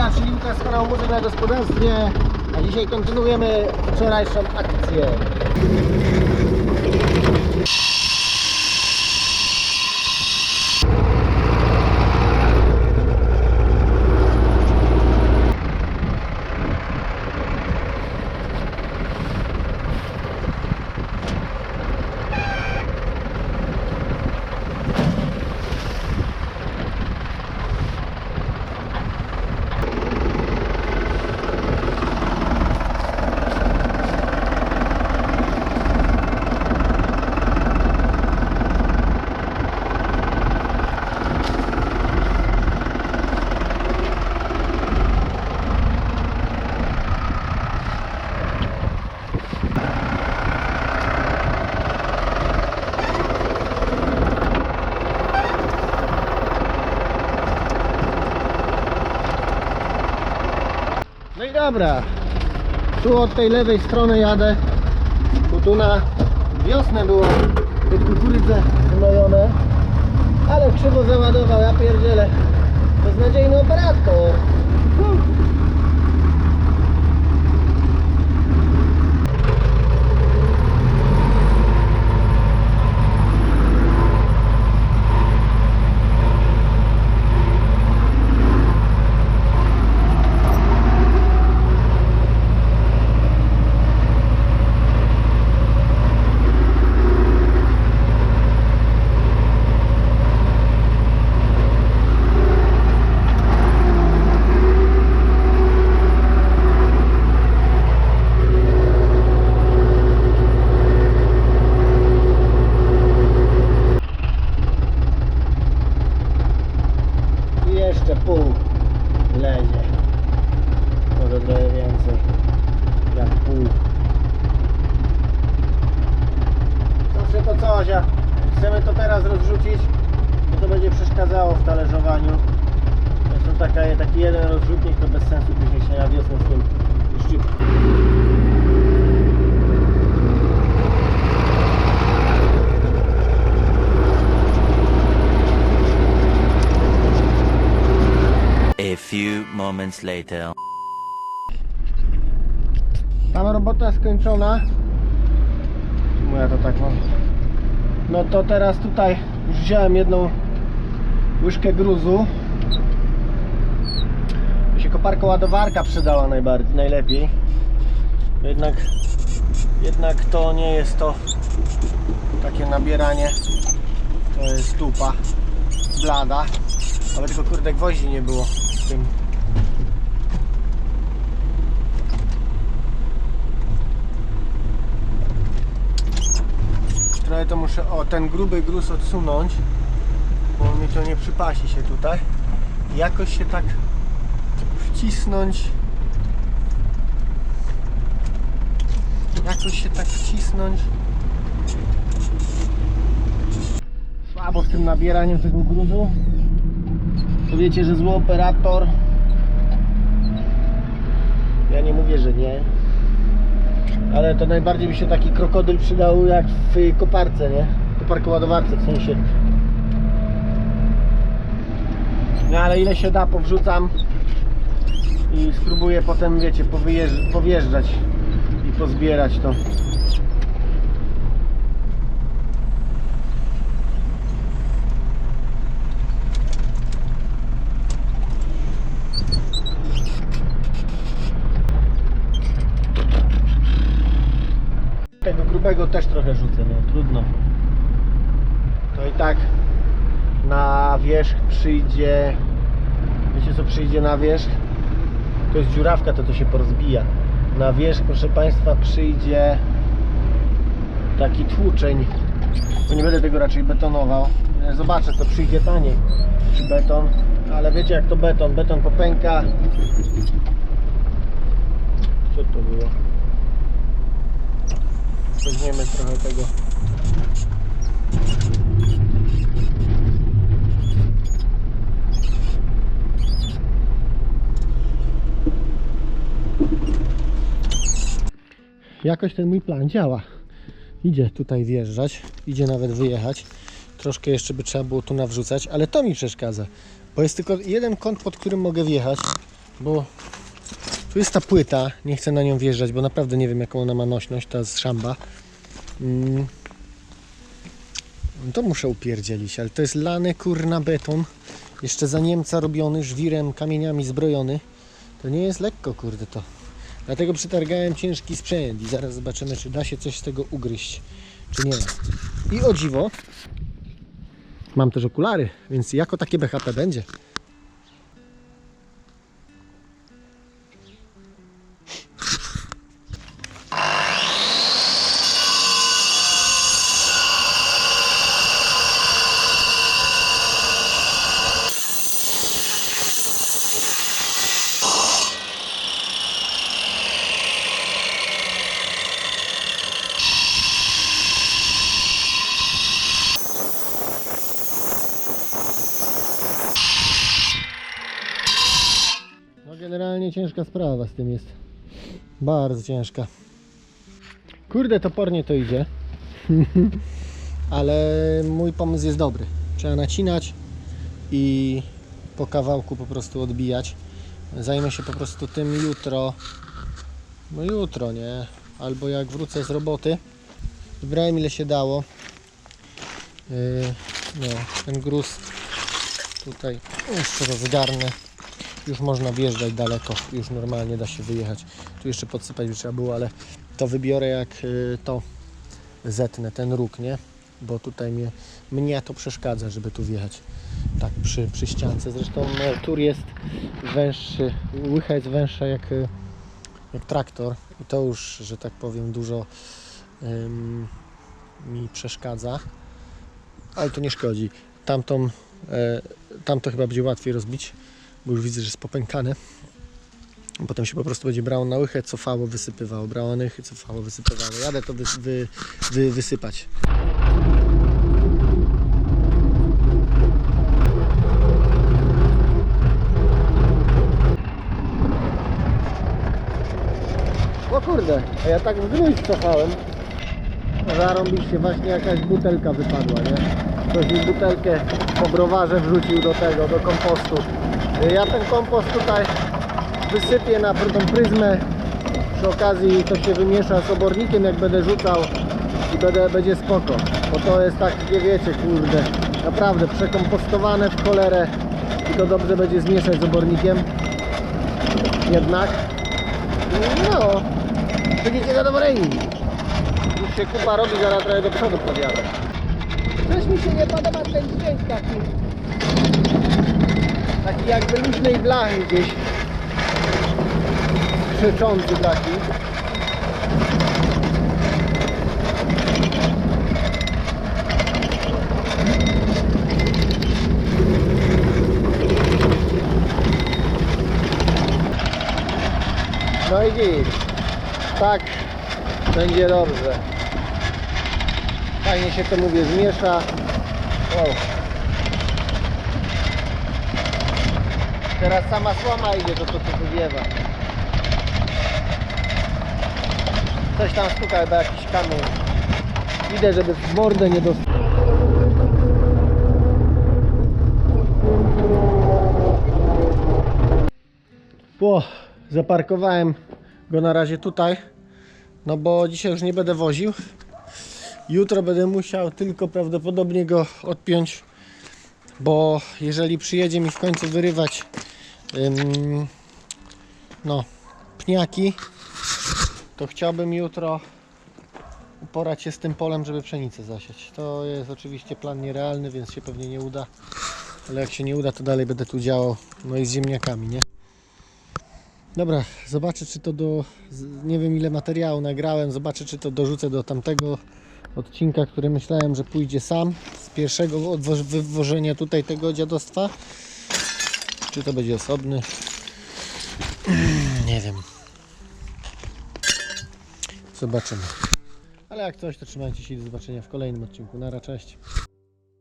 ja, czyli Łukasz z kanału Muzyka na Gospodarstwie, a dzisiaj kontynuujemy wczorajszą akcję. Dobra, tu od tej lewej strony jadę, bo tu na wiosnę było te kukurydze gnojone, ale krzywo załadował, ja pierdzielę, beznadziejny operator. Huh. I jeszcze pół lezie. Może trochę więcej. Jak pół. Zawsze to coś, a chcemy to teraz rozrzucić, bo to będzie przeszkadzało w talerzowaniu. Zresztą taka, taki jeden rozrzutnik to bez sensu później się na wiosnę z tym szczypie. A few moments later. Tam robota skończona. Czemu ja to tak mam? No to teraz tutaj już wziąłem jedną łyżkę gruzu. To się koparka ładowarka przydała najbardziej, najlepiej. Jednak, jednak to nie jest to takie nabieranie. To jest dupa, blada. Ale tylko kurde gwoździ nie było w tym Trochę to muszę, o ten gruby gruz odsunąć, bo mi to nie przypasi się tutaj. Jakoś się tak wcisnąć. Jakoś się tak wcisnąć. Słabo z tym nabieraniem tego gruzu. To wiecie, że zły operator. Ja nie mówię, że nie. Ale to najbardziej mi się taki krokodyl przydał jak w koparce, nie? Koparko ładowarce w sensie. No ale ile się da powrzucam i spróbuję potem, wiecie, powjeżdżać i pozbierać to. Tego rzucę, no trudno. To i tak na wierzch przyjdzie. Wiecie co przyjdzie na wierzch? To jest dziurawka, to to się porozbija. Na wierzch, proszę Państwa, przyjdzie taki tłuczeń. Bo nie będę tego raczej betonował. Zobaczę, co przyjdzie taniej. Czy beton, ale wiecie jak to beton. Beton popęka. Co to było? Weźmiemy trochę tego. Jakoś ten mój plan działa. Idzie tutaj wjeżdżać, idzie nawet wyjechać. Troszkę jeszcze by trzeba było tu nawrzucać, ale to mi przeszkadza. Bo jest tylko jeden kąt, pod którym mogę wjechać. bo tu jest ta płyta, nie chcę na nią wjeżdżać, bo naprawdę nie wiem jaką ona ma nośność, ta z szamba. Mm. To muszę upierdzielić, ale to jest lany kurna beton, jeszcze za Niemca robiony, żwirem, kamieniami zbrojony. To nie jest lekko, kurde to. Dlatego przetargałem ciężki sprzęt i zaraz zobaczymy, czy da się coś z tego ugryźć, czy nie. I o dziwo, mam też okulary, więc jako takie BHP będzie. Ciężka sprawa z tym jest. Bardzo ciężka. Kurde, topornie to idzie. Ale mój pomysł jest dobry. Trzeba nacinać i po kawałku po prostu odbijać. Zajmę się po prostu tym jutro. No jutro, nie? Albo jak wrócę z roboty. Wybrałem ile się dało. Yy, no, ten gruz tutaj jeszcze rozgarnę już można wjeżdżać daleko, już normalnie da się wyjechać. Tu jeszcze podsypać by trzeba było, ale to wybiorę jak y, to zetnę, ten róg, nie? Bo tutaj mnie, mnie to przeszkadza, żeby tu wjechać. Tak, przy, przy ściance. Zresztą e, tur jest węższy, łycha jest węższa jak, y, jak traktor. I to już, że tak powiem, dużo ym, mi przeszkadza. Ale to nie szkodzi. Tamtą, e, tamto chyba będzie łatwiej rozbić bo już widzę, że jest popękane. Potem się po prostu będzie brało na łychę, cofało, wysypywało, brało na łychę, cofało, wysypywało. Jadę to wy, wy, wy, wysypać. O kurde, a ja tak w gróź cofałem. Zarąbiście właśnie jakaś butelka wypadła, nie? Ktoś mi butelkę po browarze wrzucił do tego, do kompostu. Ja ten kompost tutaj wysypię na tą pryzmę. Przy okazji to się wymiesza z obornikiem, jak będę rzucał i będę, będzie spoko. Bo to jest tak, nie wiecie, kurde, naprawdę przekompostowane w cholerę i to dobrze będzie zmieszać z obornikiem. Jednak, no, będziecie zadowoleni. Już się kupa robi, zaraz trochę do przodu podjadę. Coś mi się nie podoba ten dźwięk taki. Taki jakby luźnej blachy gdzieś. Krzyczący taki. No i. Tak, będzie dobrze. Fajnie się to mówię zmiesza. O. Teraz sama słoma idzie, to to tu wywiewa. Coś tam stuka chyba jakiś kamień. Idę, żeby w mordę nie dostał. Po, zaparkowałem go na razie tutaj, no bo dzisiaj już nie będę woził. Jutro będę musiał tylko prawdopodobnie go odpiąć, bo jeżeli przyjedzie mi w końcu wyrywać ym, no, pniaki, to chciałbym jutro uporać się z tym polem, żeby pszenicę zasiać. To jest oczywiście plan nierealny, więc się pewnie nie uda, ale jak się nie uda, to dalej będę tu działał, no i z ziemniakami, nie? Dobra, zobaczę czy to do. Nie wiem ile materiału nagrałem, zobaczę czy to dorzucę do tamtego odcinka, który myślałem, że pójdzie sam. Z pierwszego wywożenia tutaj tego dziadostwa. Czy to będzie osobny? Nie wiem. Zobaczymy. Ale jak coś, to trzymajcie się i do zobaczenia w kolejnym odcinku. Nara, cześć.